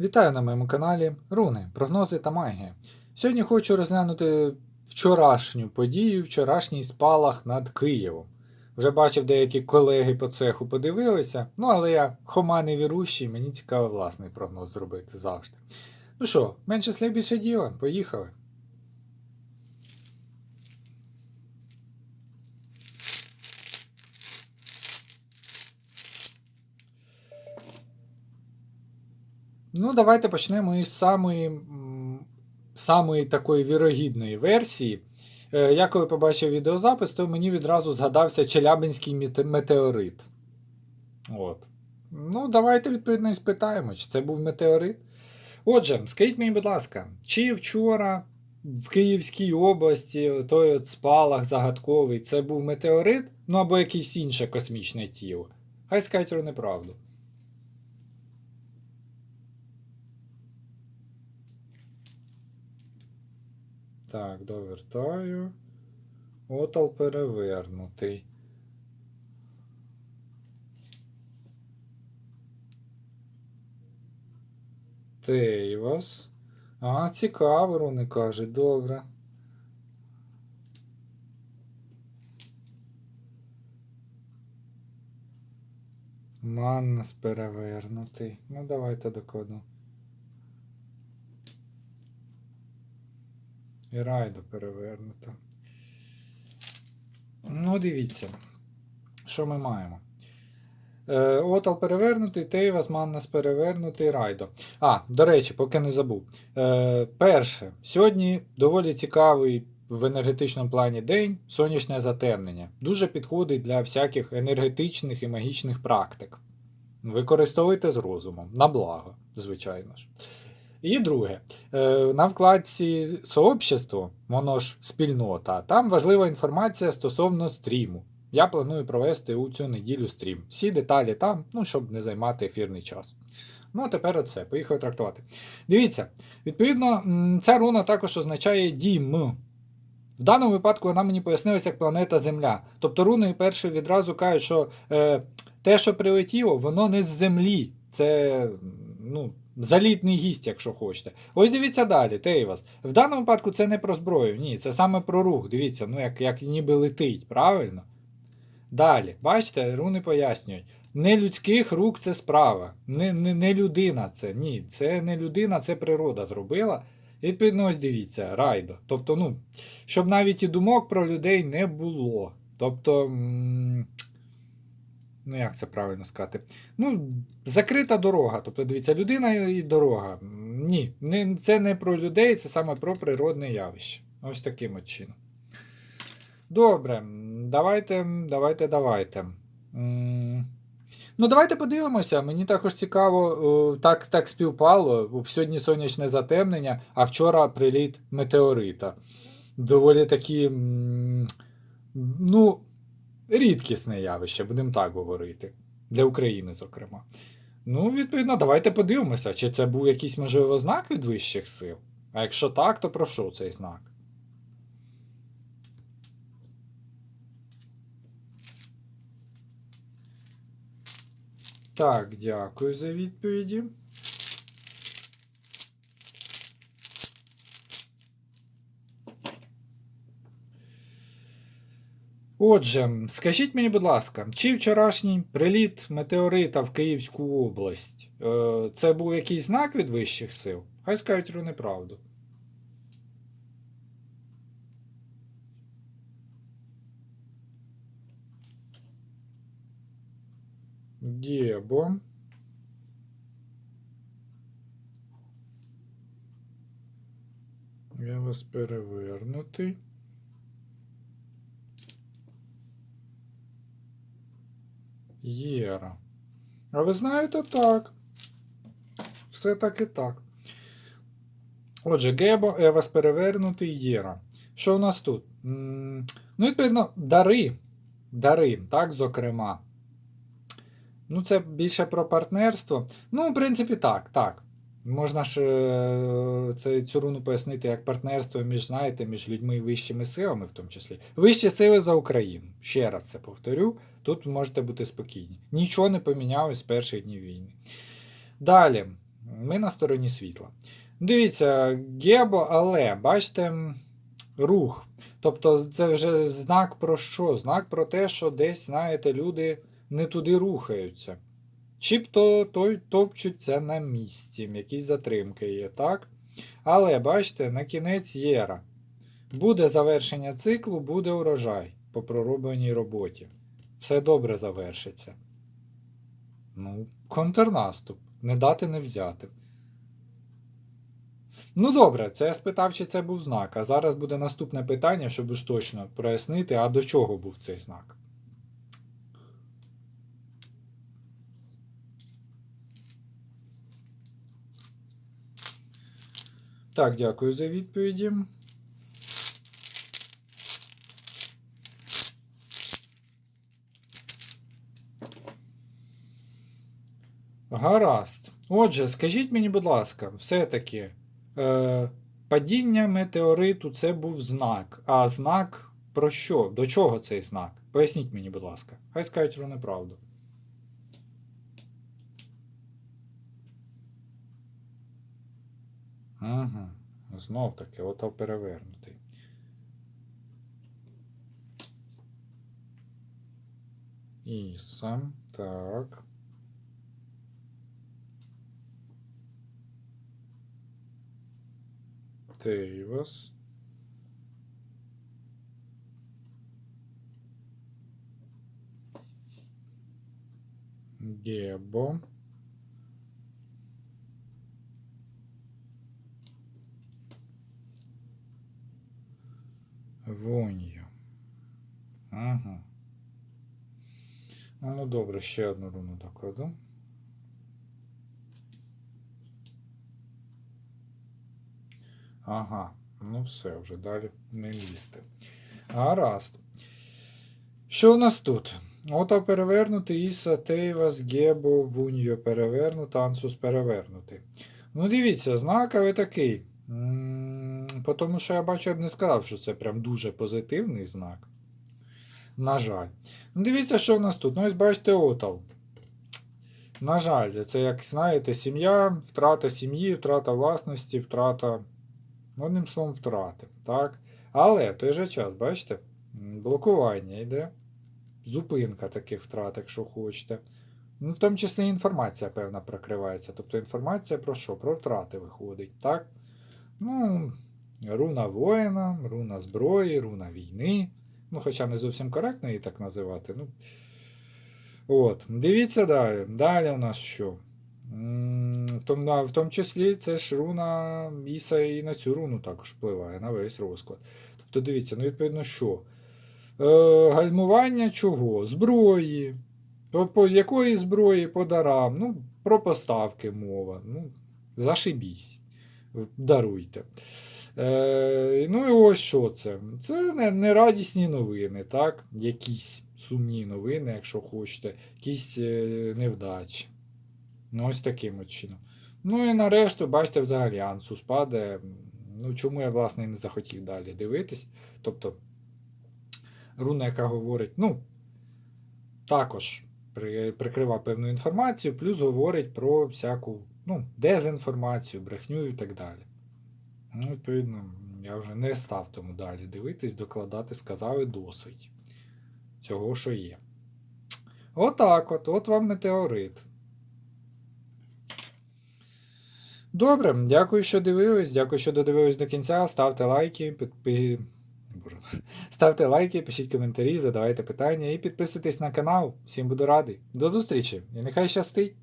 Вітаю на моєму каналі Руни, прогнози та магія. Сьогодні хочу розглянути вчорашню подію, вчорашній спалах над Києвом. Вже бачив, деякі колеги по цеху подивилися, ну але я хома не вірущий, мені цікаво власний прогноз зробити завжди. Ну що, менше слів більше діла, поїхали. Ну, давайте почнемо із самої, самої такої вірогідної версії. Е, Я коли побачив відеозапис, то мені відразу згадався Челябинський метеорит. От. Ну, давайте відповідно і спитаємо, чи це був метеорит. Отже, скажіть мені, будь ласка, чи вчора в Київській області той от спалах загадковий це був метеорит, ну або якесь інше космічне тіло? Хай скажуть про неправду. Так, довертаю. Отал перевернутий. Тейвас. А, цікаво, вони кажуть, добре. Маннас перевернутий. Ну, давайте докладу. І райдо перевернуто. Ну, дивіться, що ми маємо. Е, Отал перевернутий, Тейвас, Маннас перевернутий, Райдо. А, до речі, поки не забув. Е, перше, сьогодні доволі цікавий в енергетичному плані день сонячне затемнення. Дуже підходить для всяких енергетичних і магічних практик. Використовуйте з розумом, на благо, звичайно ж. І друге, е, на вкладці сообщество, воно ж спільнота, там важлива інформація стосовно стріму. Я планую провести у цю неділю стрім. Всі деталі там, ну, щоб не займати ефірний час. Ну, а тепер оце, поїхали трактувати. Дивіться, відповідно, ця руна також означає дім. В даному випадку вона мені пояснилася як планета Земля. Тобто руни перше відразу кажуть, що е, те, що прилетіло, воно не з Землі. Це ну, залітний гість, якщо хочете. Ось дивіться далі, Тейвас. В даному випадку це не про зброю, ні, це саме про рух. Дивіться, ну як, як ніби летить, правильно? Далі, бачите, руни пояснюють. Не людських рук це справа, не, не, не людина це. Ні, це не людина, це природа зробила. І відповідно, ось дивіться, райдо. Тобто, ну, щоб навіть і думок про людей не було. Тобто, м, ну як це правильно сказати? Ну, закрита дорога. Тобто, дивіться, людина і дорога. Ні, не, це не про людей, це саме про природне явище. Ось таким от чином. Добре, давайте, давайте, давайте. Ну, давайте подивимося. Мені також цікаво, так, так співпало. Сьогодні сонячне затемнення, а вчора приліт метеорита. Доволі такі, ну, рідкісне явище, будемо так говорити. Для України, зокрема. Ну, відповідно, давайте подивимося, чи це був якийсь можливо знак від вищих сил. А якщо так, то про що цей знак? Так, дякую за відповіді. Отже, скажіть мені, будь ласка, чи вчорашній приліт метеорита в Київську область е, це був якийсь знак від вищих сил? Хай скажуть про неправду. Дєбо. Я вас перевернутий. Єра. А ви знаєте так. Все так і так. Отже, Гебо, Евас перевернутий, Єра. Що у нас тут? Ну, відповідно, дари. Дари, так, зокрема. Ну, це більше про партнерство. Ну, в принципі, так, так. Можна ж е, це, цю руну пояснити як партнерство між, знаєте, між людьми і вищими силами, в тому числі. Вищі сили за Україну. Ще раз це повторю. Тут можете бути спокійні. Нічого не помінялось з перших днів війни. Далі. ми на стороні світла. Дивіться, гебо, але, бачите, рух. Тобто це вже знак про що? Знак про те, що десь, знаєте, люди не туди рухаються. Б той топчуться на місці, якісь затримки є, так? Але бачите, на кінець єра. Буде завершення циклу, буде урожай по проробленій роботі. Все добре завершиться. Ну, контрнаступ. Не дати не взяти. Ну добре, це я спитав, чи це був знак. А зараз буде наступне питання, щоб уж точно прояснити, а до чого був цей знак. Так, дякую за відповіді. Гаразд. Отже, скажіть мені, будь ласка, все-таки е, падіння метеориту це був знак. А знак про що? До чого цей знак? Поясніть мені, будь ласка. Хай скажуть про неправду. Угу. Знов таки, ото перевернутий. Іса. Так. Тейвас. Гебо. Вонью. Ага. А, Ну добре, ще одну руну докладу. Ага, ну все, вже далі не лізти. Гаразд. Що у нас тут? Ото перевернути, Іса, Тейвас, Гебо, Вуньо перевернути, Ансус перевернути. Ну, дивіться, знаковий такий. Тому що я бачу, я б не сказав, що це прям дуже позитивний знак. На жаль. Ну, дивіться, що в нас тут. Ну, ось бачите, Отал. На жаль, це, як знаєте, сім'я, втрата сім'ї, втрата власності, втрата. Ну, Одним словом, втрати. Так? Але той же час, бачите, блокування йде. Зупинка таких втрат, якщо хочете. Ну, в тому числі інформація, певна, прокривається. Тобто інформація про що? Про втрати виходить. так? Ну, руна воїна, руна зброї, руна війни. Ну, хоча не зовсім коректно її так називати. Ну, от. Дивіться далі. Далі у нас що? В тому, в тому числі це ж руна Іса і на цю руну також впливає на весь розклад. Тобто, дивіться, ну, відповідно, що? Е, гальмування чого? Зброї. По, по якої зброї по дарам? Ну, про поставки мова. Ну, зашибісь. Даруйте. Е, ну і ось що це? Це не, нерадісні новини, так? Якісь сумні новини, якщо хочете, якісь е, невдачі. Ну, ось таким чином. Ну і нарешті, бачите, взагалі Ансус падає. Ну, чому я, власне, і не захотів далі дивитись. Тобто, руна, яка говорить, ну, також при, прикрива певну інформацію, плюс говорить про всяку ну, дезінформацію, брехню і так далі. Ну, відповідно, я вже не став тому далі дивитись, докладати, сказав і досить цього, що є. Отак от, от вам метеорит. Добре, дякую, що дивились. Дякую, що додивились до кінця. Ставте лайки, підпи... Боже. ставте лайки, пишіть коментарі, задавайте питання і підписуйтесь на канал. Всім буду радий. До зустрічі і нехай щастить!